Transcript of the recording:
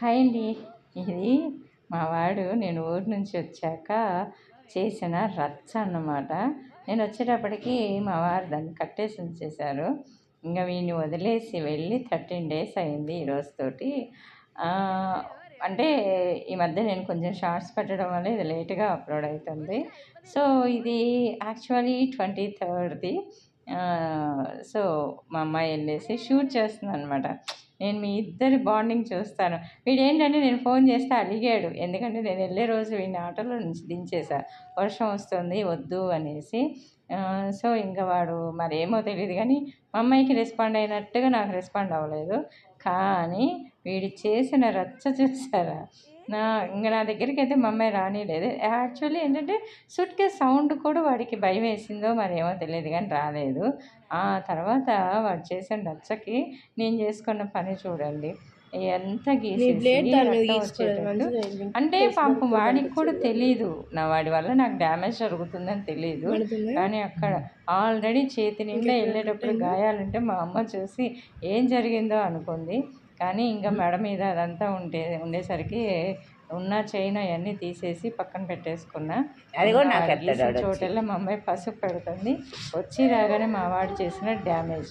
Hi అండి. ఇది మా వాడు నేను ఊరి నుంచి వచ్చాక చేసిన రచ్చ అన్నమాట. నేను వచ్చేటప్పటికి మా వారు దాన్ని కట్టేసి ఉంచేశారు. ఇంకా వీడిని వదిలేసి వెళ్ళి థర్టీన్ డేస్ అయింది ఈ రోజుతోటి అంటే ఈ మధ్య నేను కొంచెం షార్ట్స్ పెట్టడం వల్ల ఇది లేట్గా అప్లోడ్ అవుతుంది. సో ఇది యాక్చువల్లీ ట్వంటీ థర్డ్ది. సో మా అమ్మాయి వెళ్ళేసి షూట్ చేస్తుంది అనమాట నేను మీ ఇద్దరి బాండింగ్ చూస్తాను. వీడు ఏంటంటే నేను ఫోన్ చేస్తే అడిగాడు. ఎందుకంటే నేను వెళ్ళే రోజు వీడిని ఆటోలో నుంచి దించేసా. వర్షం వస్తుంది వద్దు అనేసి. సో ఇంకా వాడు మరి ఏమో తెలియదు కానీ మా అమ్మాయికి రెస్పాండ్ అయినట్టుగా నాకు రెస్పాండ్ అవ్వలేదు. కానీ వీడు చేసిన రచ్చ చూసారా? నా ఇంకా నా దగ్గరికి అయితే మా అమ్మాయి రానిలేదు. యాక్చువల్లీ ఏంటంటే సూట్ కేస్ సౌండ్ కూడా వాడికి భయం వేసిందో మరి ఏమో తెలియదు కానీ రాలేదు. ఆ తర్వాత వాడు చేసిన రచ్చకి నేను చేసుకున్న పని చూడండి. ఎంత గీసేసి అంటే పాపం వాడికి కూడా తెలియదు నా వాడి వల్ల నాకు డ్యామేజ్ జరుగుతుందని తెలియదు కానీ అక్కడ ఆల్రెడీ చేతి నిండా వెళ్ళేటప్పుడు గాయాలుంటే మా అమ్మ చూసి ఏం జరిగిందో అనుకుంది. కానీ ఇంకా మెడ మీద అదంతా ఉంటే ఉండేసరికి ఉన్న చైన్ అవన్నీ తీసేసి పక్కన పెట్టేసుకున్నా. అది కూడా నాకు. చోటల్లో మా అమ్మాయి పసుపు పెడుతుంది. వచ్చి రాగానే మా వాడు చేసిన డ్యామేజ్.